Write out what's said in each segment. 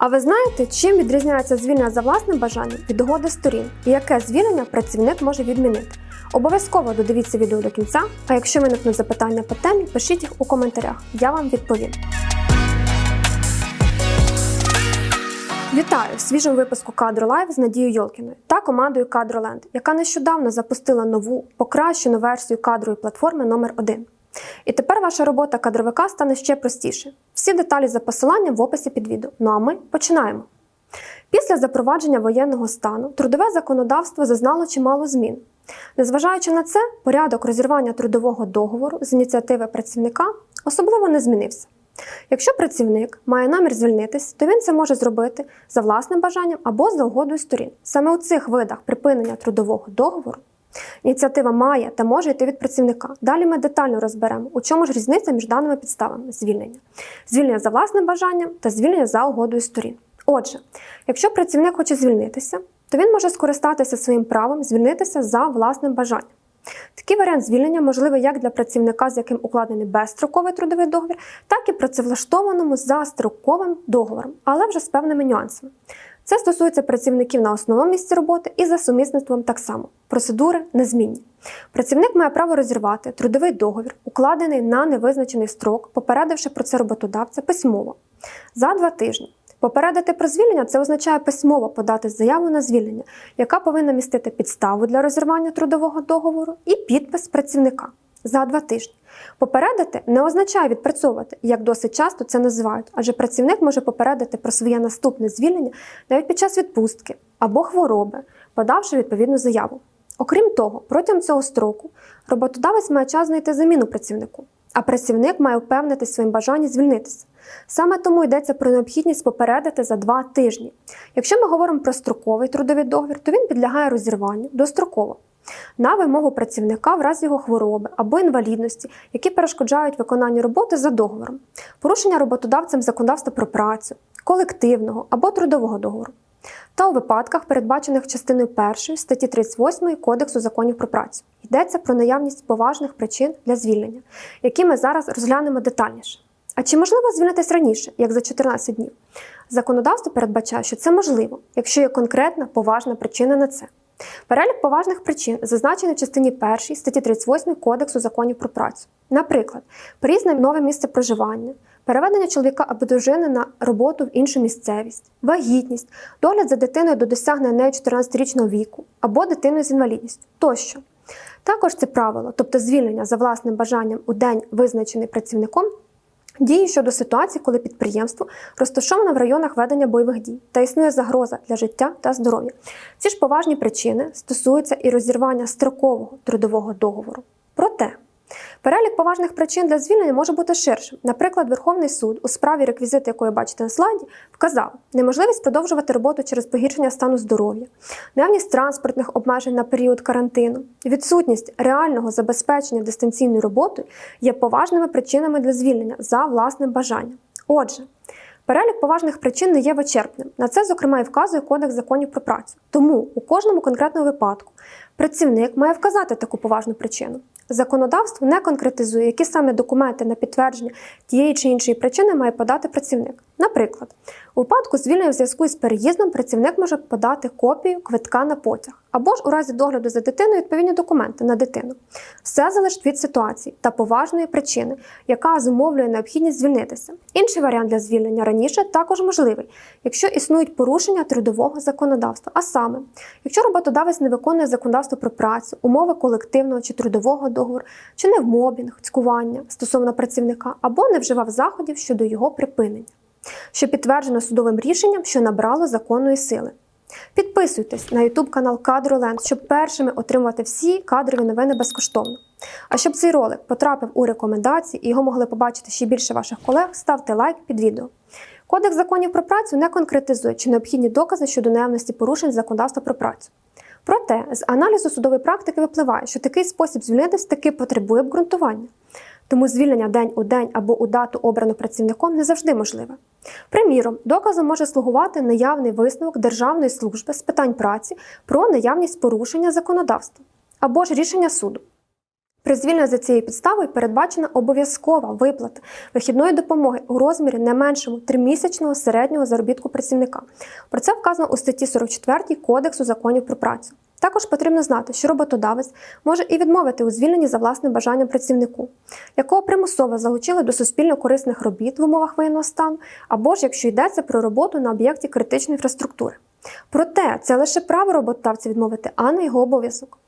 А ви знаєте, чим відрізняється звільнення за власним бажанням від угоди сторін і яке звільнення працівник може відмінити? Обов'язково додивіться відео до кінця, а якщо виникнуть запитання по темі, пишіть їх у коментарях, я вам відповім. Вітаю в свіжому випуску Кадро Лайв з Надією Йолкіною та командою Кадроленд, яка нещодавно запустила нову покращену версію кадрової платформи номер 1 І тепер ваша робота кадровика стане ще простіше. Всі деталі за посиланням в описі під відео. Ну а ми починаємо. Після запровадження воєнного стану трудове законодавство зазнало чимало змін. Незважаючи на це, порядок розірвання трудового договору з ініціативи працівника особливо не змінився. Якщо працівник має намір звільнитись, то він це може зробити за власним бажанням або за угодою сторін. Саме у цих видах припинення трудового договору ініціатива має та може йти від працівника. Далі ми детально розберемо, у чому ж різниця між даними підставами звільнення: звільнення за власним бажанням та звільнення за угодою сторін. Отже, якщо працівник хоче звільнитися, то він може скористатися своїм правом звільнитися за власним бажанням. Такий варіант звільнення можливий як для працівника, з яким укладений безстроковий трудовий договір, так і працевлаштованому за строковим договором, але вже з певними нюансами. Це стосується працівників на основному місці роботи і за сумісництвом так само. Процедури незмінні. Працівник має право розірвати трудовий договір, укладений на невизначений строк, попередивши про це роботодавця письмово за два тижні. Попередити про звільнення це означає письмово подати заяву на звільнення, яка повинна містити підставу для розірвання трудового договору і підпис працівника за два тижні. Попередити не означає відпрацьовувати, як досить часто це називають, адже працівник може попередити про своє наступне звільнення навіть під час відпустки або хвороби, подавши відповідну заяву. Окрім того, протягом цього строку роботодавець має час знайти заміну працівнику, а працівник має впевнитись в своїм бажанні звільнитися. Саме тому йдеться про необхідність попередити за два тижні. Якщо ми говоримо про строковий трудовий договір, то він підлягає розірванню достроково на вимогу працівника в разі його хвороби або інвалідності, які перешкоджають виконанню роботи за договором, порушення роботодавцем законодавства про працю, колективного або трудового договору, та у випадках, передбачених частиною 1 статті 38 Кодексу законів про працю. Йдеться про наявність поважних причин для звільнення, які ми зараз розглянемо детальніше. А чи можливо звільнитись раніше, як за 14 днів? Законодавство передбачає, що це можливо, якщо є конкретна поважна причина на це. Перелік поважних причин зазначений в частині 1 статті 38 Кодексу законів про працю. Наприклад, приїзд на нове місце проживання, переведення чоловіка або дружини на роботу в іншу місцевість, вагітність, догляд за дитиною до досягнення нею 14-річного віку або дитиною з інвалідністю тощо. Також це правило, тобто звільнення за власним бажанням у день, визначений працівником, Дії щодо ситуації, коли підприємство розташоване в районах ведення бойових дій та існує загроза для життя та здоров'я. Ці ж поважні причини стосуються і розірвання строкового трудового договору. Проте перелік поважних причин для звільнення може бути ширшим. Наприклад, Верховний суд у справі реквізити, якої бачите на слайді, вказав неможливість продовжувати роботу через погіршення стану здоров'я, наявність транспортних обмежень на період карантину, відсутність реального забезпечення дистанційною роботою є поважними причинами для звільнення за власним бажанням. Отже, Перелік поважних причин не є вичерпним. На це, зокрема, і вказує Кодекс законів про працю. Тому у кожному конкретному випадку працівник має вказати таку поважну причину. Законодавство не конкретизує, які саме документи на підтвердження тієї чи іншої причини має подати працівник. Наприклад, у випадку звільнення в зв'язку з переїздом працівник може подати копію квитка на потяг або ж у разі догляду за дитиною відповідні документи на дитину. Все залежить від ситуації та поважної причини, яка зумовлює необхідність звільнитися. Інший варіант для звільнення раніше також можливий, якщо існують порушення трудового законодавства. А саме, якщо роботодавець не виконує законодавство про працю, умови колективного чи трудового договору, чи не в мобінг, цькування стосовно працівника, або не вживав заходів щодо його припинення, що підтверджено судовим рішенням, що набрало законної сили. Підписуйтесь на YouTube канал Кадроленд, щоб першими отримувати всі кадрові новини безкоштовно. А щоб цей ролик потрапив у рекомендації і його могли побачити ще більше ваших колег, ставте лайк під відео. Кодекс законів про працю не конкретизує чи необхідні докази щодо наявності порушень законодавства про працю. Проте з аналізу судової практики випливає, що такий спосіб звільнитись таки потребує обґрунтування. Тому звільнення день у день або у дату обрану працівником не завжди можливе. Приміром, доказом може слугувати наявний висновок Державної служби з питань праці про наявність порушення законодавства або ж рішення суду. При звільненні за цією підставою передбачена обов'язкова виплата вихідної допомоги у розмірі не меншому тримісячного середнього заробітку працівника. Про це вказано у статті 44 Кодексу законів про працю. Також потрібно знати, що роботодавець може і відмовити у звільненні за власним бажанням працівнику, якого примусово залучили до суспільно корисних робіт в умовах воєнного стану, або ж якщо йдеться про роботу на об'єкті критичної інфраструктури. Проте це лише право роботодавця відмовити, а не його обов'язок.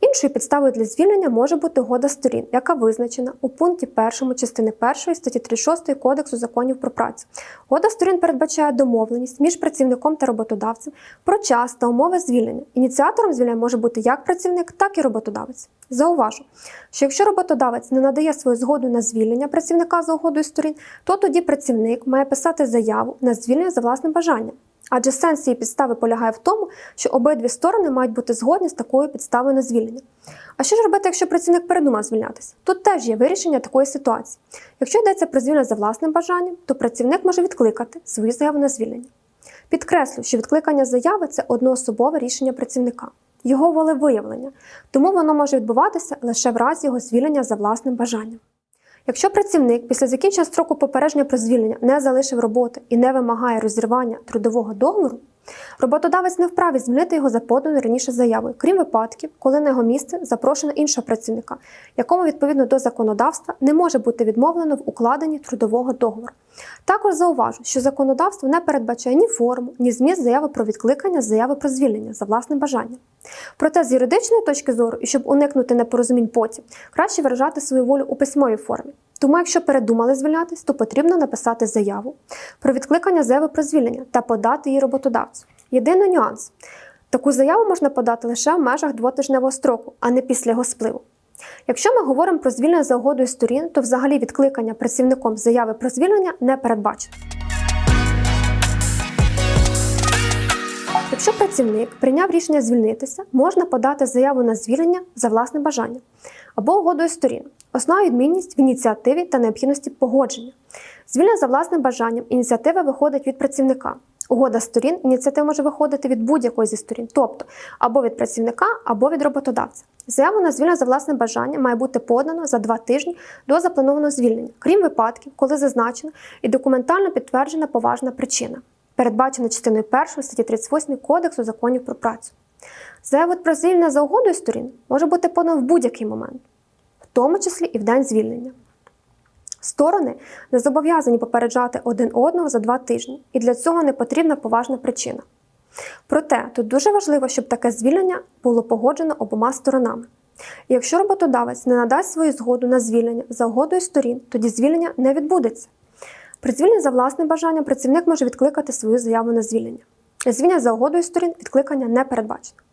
Іншою підставою для звільнення може бути угода сторін, яка визначена у пункті 1 частини 1 статті 36 Кодексу законів про працю. Угода сторін передбачає домовленість між працівником та роботодавцем про час та умови звільнення. Ініціатором звільнення може бути як працівник, так і роботодавець. Зауважу, що якщо роботодавець не надає свою згоду на звільнення працівника за угодою сторін, то тоді працівник має писати заяву на звільнення за власним бажанням. Адже сенс цієї підстави полягає в тому, що обидві сторони мають бути згодні з такою підставою на звільнення. А що ж робити, якщо працівник передумав звільнятися? Тут теж є вирішення такої ситуації. Якщо йдеться про звільнення за власним бажанням, то працівник може відкликати свою заяву на звільнення. Підкреслю, що відкликання заяви це одноособове рішення працівника, його волевиявлення, тому воно може відбуватися лише в разі його звільнення за власним бажанням. Якщо працівник після закінчення строку попередження про звільнення не залишив роботи і не вимагає розірвання трудового договору, роботодавець не вправі звільнити його за поданою раніше заявою, крім випадків, коли на його місце запрошено іншого працівника, якому відповідно до законодавства не може бути відмовлено в укладенні трудового договору. Також зауважу, що законодавство не передбачає ні форму, ні зміст заяви про відкликання заяви про звільнення за власним бажанням. Проте з юридичної точки зору, і щоб уникнути непорозумінь потім, краще виражати свою волю у письмовій формі. Тому, якщо передумали звільнятись, то потрібно написати заяву про відкликання заяви про звільнення та подати її роботодавцю. Єдиний нюанс: таку заяву можна подати лише в межах двотижневого строку, а не після його спливу. Якщо ми говоримо про звільнення за угодою сторін, то взагалі відкликання працівником заяви про звільнення не передбачено. Якщо працівник прийняв рішення звільнитися, можна подати заяву на звільнення за власним бажанням або угодою сторін. Основна відмінність в ініціативі та необхідності погодження. Звільнення за власним бажанням ініціатива виходить від працівника. Угода сторін ініціатива може виходити від будь-якої зі сторін, тобто або від працівника, або від роботодавця. Заяву на звільнення за власним бажанням має бути подано за два тижні до запланованого звільнення, крім випадків, коли зазначена і документально підтверджена поважна причина, передбачена частиною 1 статті 38 Кодексу законів про працю. Заяву про звільнення за угодою сторін може бути подано в будь-який момент, тому числі і в день звільнення. Сторони не зобов'язані попереджати один одного за два тижні, і для цього не потрібна поважна причина. Проте тут дуже важливо, щоб таке звільнення було погоджено обома сторонами. Якщо роботодавець не надасть свою згоду на звільнення за угодою сторін, тоді звільнення не відбудеться. При звільненні за власним бажанням працівник може відкликати свою заяву на звільнення. Звільнення за угодою сторін відкликання не передбачено.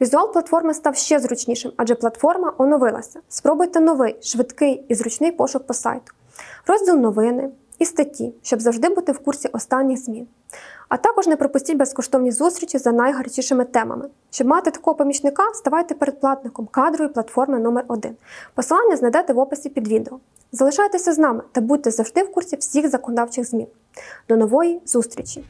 Візуал платформи став ще зручнішим, адже платформа оновилася. Спробуйте новий, швидкий і зручний пошук по сайту, розділ новини і статті, щоб завжди бути в курсі останніх змін. А також не пропустіть безкоштовні зустрічі за найгарячішими темами. Щоб мати такого помічника, ставайте передплатником кадрової платформи номер 1 Посилання знайдете в описі під відео. Залишайтеся з нами та будьте завжди в курсі всіх законодавчих змін. До нової зустрічі!